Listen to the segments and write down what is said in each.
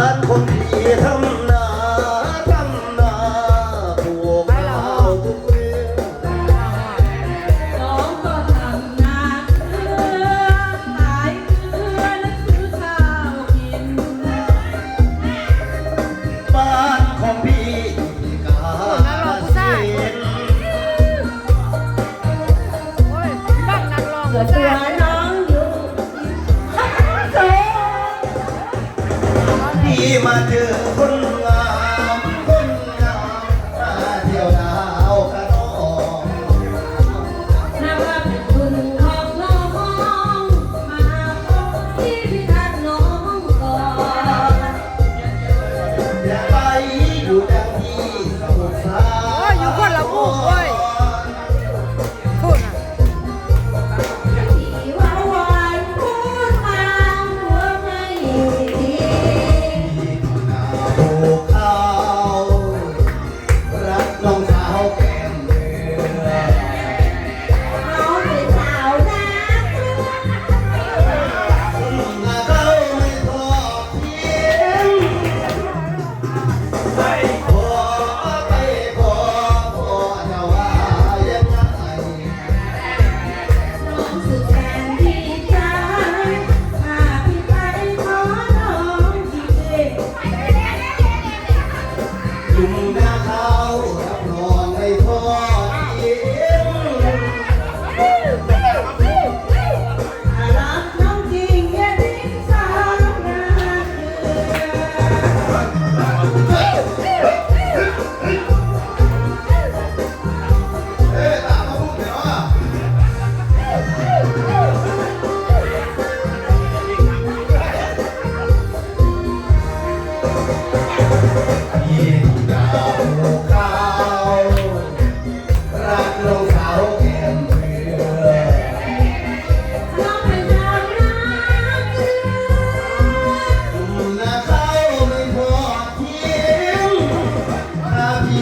านคนพี่ทำนาทำนาปลูกข้าวทุกเรือนสองก็ทำนาเพื่อขายเพื่อและซื้อข้าวกิน บ้านของพี่กาเสีนโอ้ยบ้านนักร้องเหลือเโซ่พี่มาเจอคน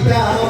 down.